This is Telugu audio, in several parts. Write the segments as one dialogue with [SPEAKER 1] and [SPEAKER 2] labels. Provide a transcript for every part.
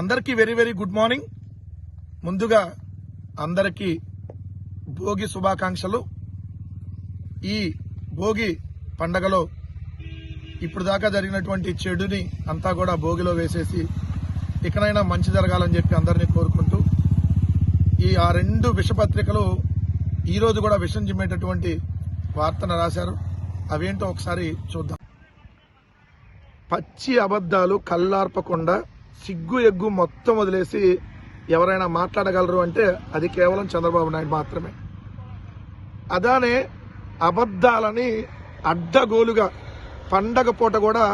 [SPEAKER 1] అందరికీ వెరీ వెరీ గుడ్ మార్నింగ్. ముందుగా అందరికీ భోగి శుభాకాంక్షలు. ఈ భోగి పండగలో ఇప్పుడు దాకా జరిగినటువంటి చెడుని అంతా కూడా భోగిలో వేసేసి ఇకనైనా మంచి జరగాలని చెప్పి అందరినీ కోరుకుంటూ ఈ ఆ రెండు విషపత్రికలు ఈరోజు కూడా విషం చిమ్మేటటువంటి వార్తను రాశారు. అవేంటో ఒకసారి చూద్దాం. పచ్చి అబద్ధాలు కళ్ళార్పకుండా సిగ్గు ఎగ్గు మొత్తం వదిలేసి ఎవరైనా మాట్లాడగలరు అంటే అది కేవలం చంద్రబాబు నాయుడు మాత్రమే. అదానే అబద్ధాలని అడ్డగోలుగా పండగ పూట కూడా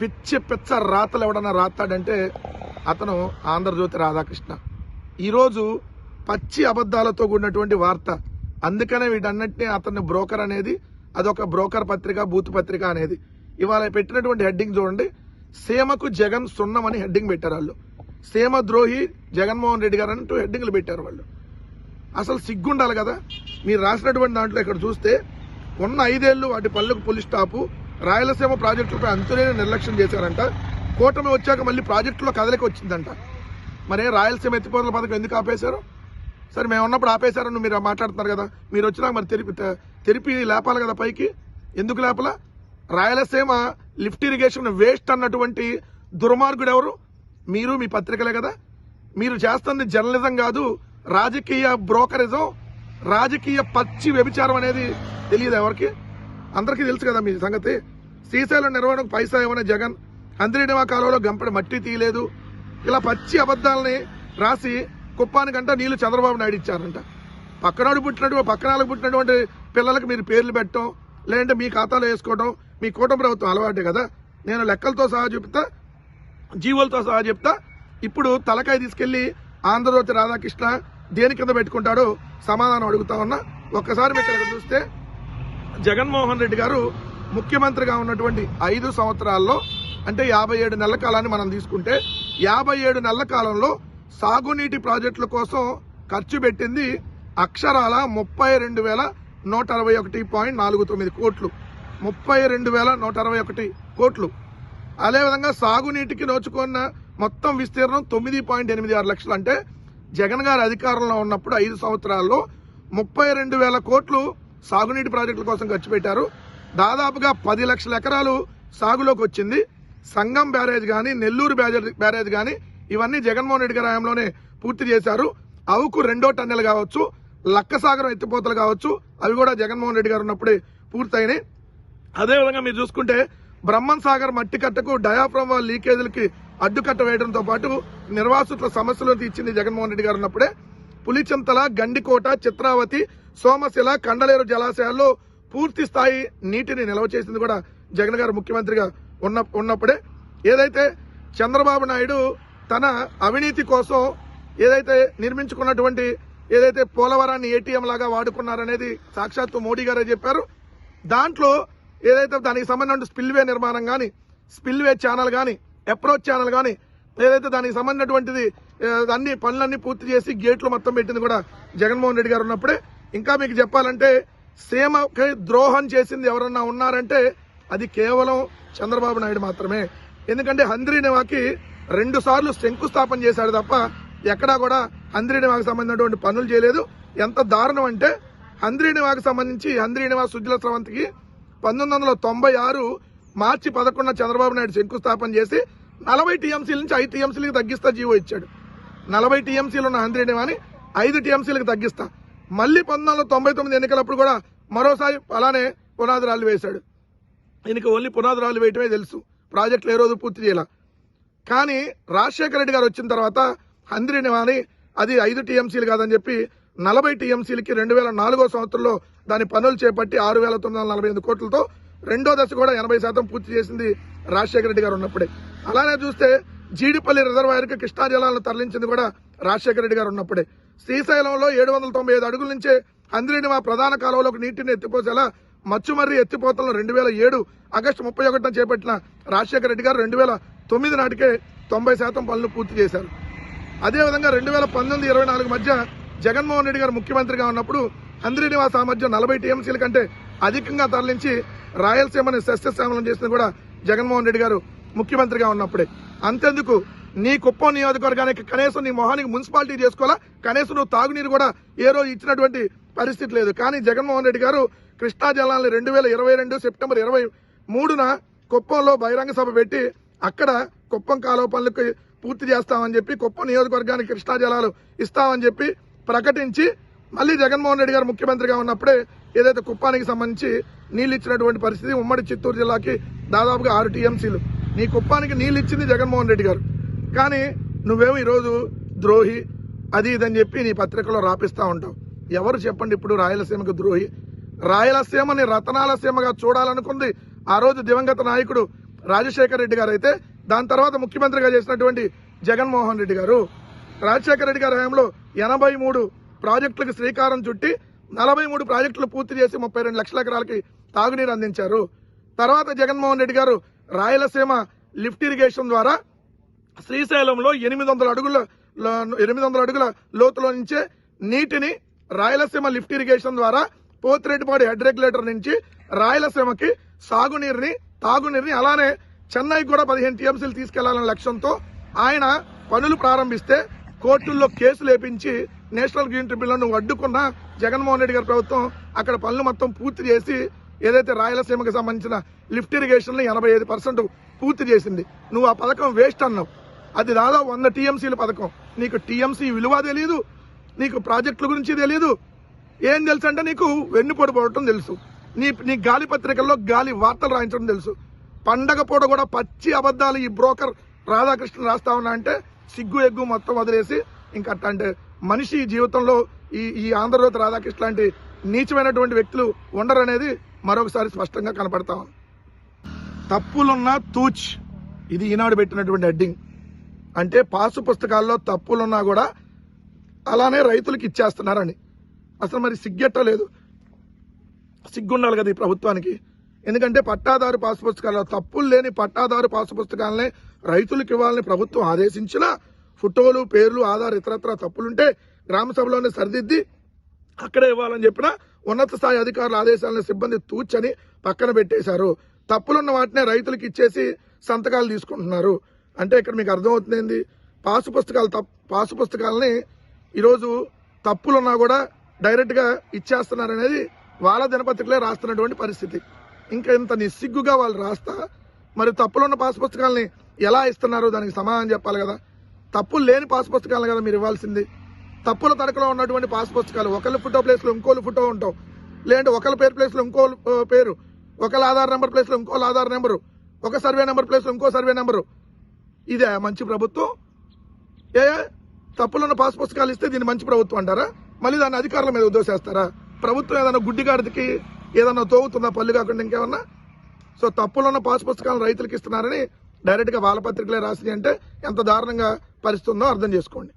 [SPEAKER 1] పిచ్చి పిచ్చ రాతలు ఎవడన్నా రాస్తాడంటే అతను ఆంధ్రజ్యోతి రాధాకృష్ణ. ఈరోజు పచ్చి అబద్ధాలతో కూడినటువంటి వార్త. అందుకనే వీటన్నిటిని అతన్ని బ్రోకర్ అనేది అదొక బ్రోకర్ పత్రిక బూత్ పత్రిక అనేది. ఇవాళ పెట్టినటువంటి హెడ్డింగ్ చూడండి. సీమకు జగన్ సున్నం అని హెడ్డింగ్ పెట్టారు వాళ్ళు. సీమ ద్రోహి జగన్మోహన్ రెడ్డి గారు అంటూ హెడ్డింగ్లు పెట్టారు వాళ్ళు. అసలు సిగ్గుండాలి కదా? మీరు రాసినటువంటి దాంట్లో ఇక్కడ చూస్తే ఉన్న ఐదేళ్ళు వాటి పళ్ళకు పులి స్టాపు రాయలసీమ ప్రాజెక్టులపై అంతులేని నిర్లక్ష్యం చేశారంట. కూటమి వచ్చాక మళ్ళీ ప్రాజెక్టులో కదలిక వచ్చిందంట. మరే రాయలసీమ ఎత్తిపోతల పథకం ఎందుకు ఆపేశారు? సరే మేము ఉన్నప్పుడు ఆపేశారని మీరు మాట్లాడుతున్నారు కదా. మీరు వచ్చినాక మరి తెరిపి తెరిపి లేపాలి కదా పైకి? ఎందుకు లేపల? రాయలసీమ లిఫ్ట్ ఇరిగేషన్ వేస్ట్ అన్నటువంటి దుర్మార్గుడు ఎవరు? మీరు మీ పత్రికలే కదా. మీరు చేస్తుంది జర్నలిజం కాదు రాజకీయ బ్రోకరిజం రాజకీయ పచ్చి వ్యభిచారం అనేది తెలియదు ఎవరికి? అందరికీ తెలుసు కదా మీ సంగతి. శ్రీశైలం నిర్వహణకు పైసా ఇవ్వని జగన్ అందిరిడివా కాలంలో గంపడి మట్టి తీయలేదు. ఇలా పచ్చి అబద్ధాలని రాసి కుప్పానికంట నీళ్ళు చంద్రబాబు నాయుడు ఇచ్చారంట. పక్కనాడు పుట్టినటువంటి పక్కనాలకు పుట్టినటువంటి పిల్లలకు మీరు పేర్లు పెట్టడం లేదంటే మీ ఖాతాలో వేసుకోవడం మీ కూటమి ప్రభుత్వం అలవాటే కదా. నేను లెక్కలతో సహా చెప్తా జీవులతో సహా చెప్తా. ఇప్పుడు తలకాయ తీసుకెళ్ళి ఆంధ్రజ్యోతి రాధాకృష్ణ దేని కింద పెట్టుకుంటాడో సమాధానం అడుగుతా ఉన్నా. ఒక్కసారి మీరు ఇక్కడ చూస్తే జగన్మోహన్ రెడ్డి గారు ముఖ్యమంత్రిగా ఉన్నటువంటి ఐదు సంవత్సరాల్లో అంటే యాభై ఏడు నెలల కాలాన్ని మనం తీసుకుంటే యాభై ఏడు నెలల కాలంలో సాగునీటి ప్రాజెక్టుల కోసం ఖర్చు పెట్టింది అక్షరాల ముప్పై రెండు వేల నూట అరవై ఒకటి పాయింట్ నాలుగు తొమ్మిది కోట్లు. ముప్పై రెండు వేల నూట అరవై ఒకటి కోట్లు. అదేవిధంగా సాగునీటికి నోచుకున్న మొత్తం విస్తీర్ణం తొమ్మిది పాయింట్ ఎనిమిది ఆరు లక్షలు. అంటే జగన్ గారు అధికారంలో ఉన్నప్పుడు ఐదు సంవత్సరాల్లో ముప్పై రెండు వేల కోట్లు సాగునీటి ప్రాజెక్టుల కోసం ఖర్చు పెట్టారు. దాదాపుగా పది లక్షల ఎకరాలు సాగులోకి వచ్చింది. సంగం బ్యారేజ్ కానీ నెల్లూరు బ్యారేజ్ బ్యారేజ్ కానీ ఇవన్నీ జగన్మోహన్ రెడ్డి గారి హయాంలోనే పూర్తి చేశారు. అవుకు రెండో టన్నెలు కావచ్చు లక్కసాగరం ఎత్తిపోతలు కావచ్చు అవి కూడా జగన్మోహన్ రెడ్డి గారు ఉన్నప్పుడే పూర్తయినాయి. అదేవిధంగా మీరు చూసుకుంటే బ్రహ్మన్ సాగర్ మట్టి కట్టకు డయాఫ్రమ్ వాల్ లీకేజీలకి అడ్డుకట్ట వేయడంతో పాటు నిర్వాసితుల సమస్యలు తీర్చింది జగన్మోహన్ రెడ్డి గారు ఉన్నప్పుడే పులిచింతల గండికోట చిత్రావతి సోమశిల కండలేరు జలాశయాల్లో పూర్తి స్థాయి నీటిని నిల్వ చేసింది కూడా జగన్ గారు ముఖ్యమంత్రిగా ఉన్న ఉన్నప్పుడే. ఏదైతే చంద్రబాబు నాయుడు తన అవినీతి కోసం ఏదైతే నిర్మించుకున్నటువంటి ఏదైతే పోలవరాన్ని ఏటీఎం లాగా వాడుకున్నారనేది సాక్షాత్తు మోడీ గారే చెప్పారు. దాంట్లో ఏదైతే దానికి సంబంధించిన స్పిల్వే నిర్మాణం కానీ స్పిల్వే ఛానల్ కానీ అప్రోచ్ ఛానల్ కానీ ఏదైతే దానికి సంబంధించినటువంటిది అన్ని పనులన్నీ పూర్తి చేసి గేట్లు మొత్తం పెట్టింది కూడా జగన్మోహన్ రెడ్డి గారు ఉన్నప్పుడే. ఇంకా మీకు చెప్పాలంటే సీమకి ద్రోహం చేసింది ఎవరన్నా ఉన్నారంటే అది కేవలం చంద్రబాబు నాయుడు మాత్రమే. ఎందుకంటే హంద్రీనివాకి రెండు సార్లు శంకుస్థాపన చేశాడు తప్ప ఎక్కడా కూడా హంద్రీనివాకి సంబంధించినటువంటి పనులు చేయలేదు. ఎంత దారుణం అంటే హంద్రీనివాకి సంబంధించి హంద్రీనివా సుజల స్రవంతికి పంతొమ్మిది వందల తొంభై ఆరు మార్చి పదకొండున చంద్రబాబు నాయుడు శంకుస్థాపన చేసి నలభై టీఎంసీల నుంచి ఐదు టీఎంసీలకు తగ్గిస్తా జీవో ఇచ్చాడు. నలభై టీఎంసీలు ఉన్న హంద్రీనివాని ఐదు టీఎంసీలకు తగ్గిస్తా. మళ్ళీ పంతొమ్మిది వందల తొంభై తొమ్మిది ఎన్నికలప్పుడు కూడా మరోసారి అలానే పునాది రాళ్ళు వేశాడు. ఈయనకి ఓన్లీ పునాది రాళ్ళు వేయటమే తెలుసు. ప్రాజెక్టులు ఏ రోజు పూర్తి చేయాల. కానీ రాజశేఖర రెడ్డి గారు వచ్చిన తర్వాత హంద్రినివాని అది ఐదు టీఎంసీలు కాదని చెప్పి నలభై టీఎంసీలకి రెండు వేల నాలుగో సంవత్సరంలో దాని పనులు చేపట్టి ఆరు వేల తొమ్మిది వందల నలభై ఎనిమిది కోట్లతో రెండో దశ కూడా ఎనభై శాతం పూర్తి చేసింది రాజశేఖర రెడ్డి గారు ఉన్నప్పుడే. అలానే చూస్తే జీడిపల్లి రిజర్వాయర్కి కృష్ణా జలాలను తరలించింది కూడా రాజశేఖర రెడ్డి గారు ఉన్నప్పుడే. శ్రీశైలంలో ఏడు వందల తొంభై ఐదు అడుగుల నుంచే అందిరిని మా ప్రధాన కాలువలోకి నీటిని ఎత్తిపోసేలా మచ్చుమర్రి ఎత్తిపోతలను రెండు వేల ఏడు ఆగస్టు ముప్పై ఒకటిన చేపట్టిన రాజశేఖర రెడ్డి గారు రెండు వేల తొమ్మిది నాటికే తొంభై శాతం పనులు పూర్తి చేశారు. అదేవిధంగా రెండు వేల పంతొమ్మిది ఇరవై నాలుగు మధ్య జగన్మోహన్ రెడ్డి గారు ముఖ్యమంత్రిగా ఉన్నప్పుడు హంద్రీనివాస సామర్థ్యం నలభై టీఎంసీల కంటే అధికంగా తరలించి రాయలసీమని సస్యశ్యామలం చేసింది కూడా జగన్మోహన్ రెడ్డి గారు ముఖ్యమంత్రిగా ఉన్నప్పుడే. అంతెందుకు? నీ కుప్పం నియోజకవర్గానికి కనీసం నీ మొహానికి మున్సిపాలిటీ చేసుకోవాలా? కనీసం నువ్వు తాగునీరు కూడా ఏ రోజు ఇచ్చినటువంటి పరిస్థితి లేదు. కానీ జగన్మోహన్ రెడ్డి గారు కృష్ణా జలాన్ని రెండు వేల ఇరవై రెండు సెప్టెంబర్ ఇరవై మూడున కుప్పంలో బహిరంగ సభ పెట్టి అక్కడ కుప్పం కాలువ పనులకు పూర్తి చేస్తామని చెప్పి కుప్పం నియోజకవర్గానికి కృష్ణా జలాలు ఇస్తామని చెప్పి ప్రకటించి మళ్ళీ జగన్మోహన్ రెడ్డి గారు ముఖ్యమంత్రిగా ఉన్నప్పుడే ఏదైతే కుప్పానికి సంబంధించి నీళ్ళు ఇచ్చినటువంటి పరిస్థితి ఉమ్మడి చిత్తూరు జిల్లాకి దాదాపుగా ఆరు టీఎంసీలు. నీ కుప్పానికి నీళ్ళు ఇచ్చింది జగన్మోహన్ రెడ్డి గారు. కానీ నువ్వేమో ఈరోజు ద్రోహి అది ఇదని చెప్పి నీ పత్రికలో రాపిస్తా ఉంటావు. ఎవరు చెప్పండి ఇప్పుడు రాయలసీమకు ద్రోహి? రాయలసీమని రతనాల సీమగా చూడాలనుకుంది ఆ రోజు దివంగత నాయకుడు రాజశేఖర రెడ్డి గారు అయితే దాని తర్వాత ముఖ్యమంత్రిగా చేసినటువంటి జగన్మోహన్ రెడ్డి గారు. రాజశేఖర రెడ్డి గారి హయాంలో ఎనభై మూడు ప్రాజెక్టులకు శ్రీకారం చుట్టి నలభై మూడు ప్రాజెక్టులు పూర్తి చేసి ముప్పై రెండు లక్షల ఎకరాలకి తాగునీరు అందించారు. తర్వాత జగన్మోహన్ రెడ్డి గారు రాయలసీమ లిఫ్ట్ ఇరిగేషన్ ద్వారా శ్రీశైలంలో ఎనిమిది వందల అడుగుల ఎనిమిది వందల అడుగుల లోతులో నుంచే నీటిని రాయలసీమ లిఫ్ట్ ఇరిగేషన్ ద్వారా పోతిరెడ్డిపాడు హెడ్ రెగ్యులేటర్ నుంచి రాయలసీమకి సాగునీరుని తాగునీరుని అలానే చెన్నైకి కూడా పదిహేను టీఎంసీలు తీసుకెళ్ళాలనే లక్ష్యంతో ఆయన పనులు ప్రారంభిస్తే కోర్టుల్లో కేసులు లేపించి నేషనల్ గ్రీన్ ట్రిబ్యునల్ను నువ్వు అడ్డుకున్న జగన్మోహన్ రెడ్డి గారి ప్రభుత్వం అక్కడ పనులు మొత్తం పూర్తి చేసి ఏదైతే రాయలసీమకి సంబంధించిన లిఫ్ట్ ఇరిగేషన్లు ఎనభై ఐదు పర్సెంట్ పూర్తి చేసింది. నువ్వు ఆ పథకం వేస్ట్ అన్నావు. అది దాదాపు వంద టీఎంసీల పథకం. నీకు టీఎంసీ విలువ తెలియదు నీకు ప్రాజెక్టుల గురించి తెలియదు ఏం తెలుసు అంటే నీకు వెన్నుపోటు పోవటం తెలుసు. నీ నీ గాలి పత్రికల్లో గాలి వార్తలు రాయించడం తెలుసు. పండగ పూట కూడా పచ్చి అబద్ధాలు ఈ బ్రోకర్ రాధాకృష్ణ రాస్తా ఉన్నా అంటే సిగ్గు ఎగ్గు మొత్తం వదిలేసి ఇంకా అట్లాంటి అంటే మనిషి జీవితంలో ఈ ఈ ఆంధ్రజ్యోతి రాధాకృష్ణ లాంటి నీచమైనటువంటి వ్యక్తులు ఉండరనేది మరొకసారి స్పష్టంగా కనపడతా ఉంది. తప్పులున్న తూచ్. ఇది ఈనాడు పెట్టినటువంటి హెడ్డింగ్. అంటే పాసు పుస్తకాల్లో తప్పులున్నా కూడా అలానే రైతులకు ఇచ్చేస్తున్నారని. అసలు మరి సిగ్గెట్టలేదు. సిగ్గుండాలి కదా ఈ ప్రభుత్వానికి. ఎందుకంటే పట్టాదారు పాసు పుస్తకాల్లో తప్పులు లేని పట్టాదారు పాసు పుస్తకాలనే రైతులకు ఇవ్వాలని ప్రభుత్వం ఆదేశించిన ఫోటోలు పేర్లు ఆధార్ ఇతరత్ర తప్పులుంటే గ్రామ సభలోనే సరిదిద్ది అక్కడే ఇవ్వాలని చెప్పిన ఉన్నత స్థాయి అధికారుల ఆదేశాలను సిబ్బంది తూచని పక్కన పెట్టేశారు. తప్పులున్న వాటినే రైతులకు ఇచ్చేసి సంతకాలు తీసుకుంటున్నారు. అంటే ఇక్కడ మీకు అర్థమవుతుంది పాసు పుస్తకాలు తప్ పాసు పుస్తకాలని ఈరోజు తప్పులున్నా కూడా డైరెక్ట్గా ఇచ్చేస్తున్నారు అనేది వాళ్ళ దినపత్రికలే రాస్తున్నటువంటి పరిస్థితి. ఇంకా ఇంత నిస్సిగ్గుగా వాళ్ళు రాస్తా మరి తప్పులున్న పాస్ పుస్తకాలని ఎలా ఇస్తున్నారు? దానికి సమాధానం చెప్పాలి కదా. తప్పులు లేని పాస్ పుస్తకాలు కదా మీరు ఇవ్వాల్సింది. తప్పుల తడకలో ఉన్నటువంటి పాస్ పుస్తకాలు ఒకళ్ళ ఫోటో ప్లేస్లో ఇంకోళ్ళు ఫోటో ఉంటావు. లేదంటే ఒకళ్ళ పేరు ప్లేస్లో ఇంకో పేరు. ఒకళ్ళ ఆధార్ నెంబర్ ప్లేస్లో ఇంకోళ్ళ ఆధార్ నెంబరు. ఒక సర్వే నెంబర్ ప్లేస్లో ఇంకో సర్వే నెంబరు. ఇదే మంచి ప్రభుత్వం. ఏ తప్పులున్న పాస్ పుస్తకాలు ఇస్తే దీన్ని మంచి ప్రభుత్వం అంటారా? మళ్ళీ దాన్ని అధికారుల మీద ఉద్దేశిస్తారా? ప్రభుత్వం ఏదైనా గుడ్డిగాడికి ఏదన్నా తోగుతుందా పళ్ళు కాకుండా ఇంకేమన్నా? సో తప్పులున్న పాస్ పుస్తకాలను రైతులకు ఇస్తున్నారని డైరెక్ట్గా వాళ్ళ పత్రికలే రాసి అంటే ఎంత దారుణంగా పరిస్థితుందో అర్థం చేసుకోండి.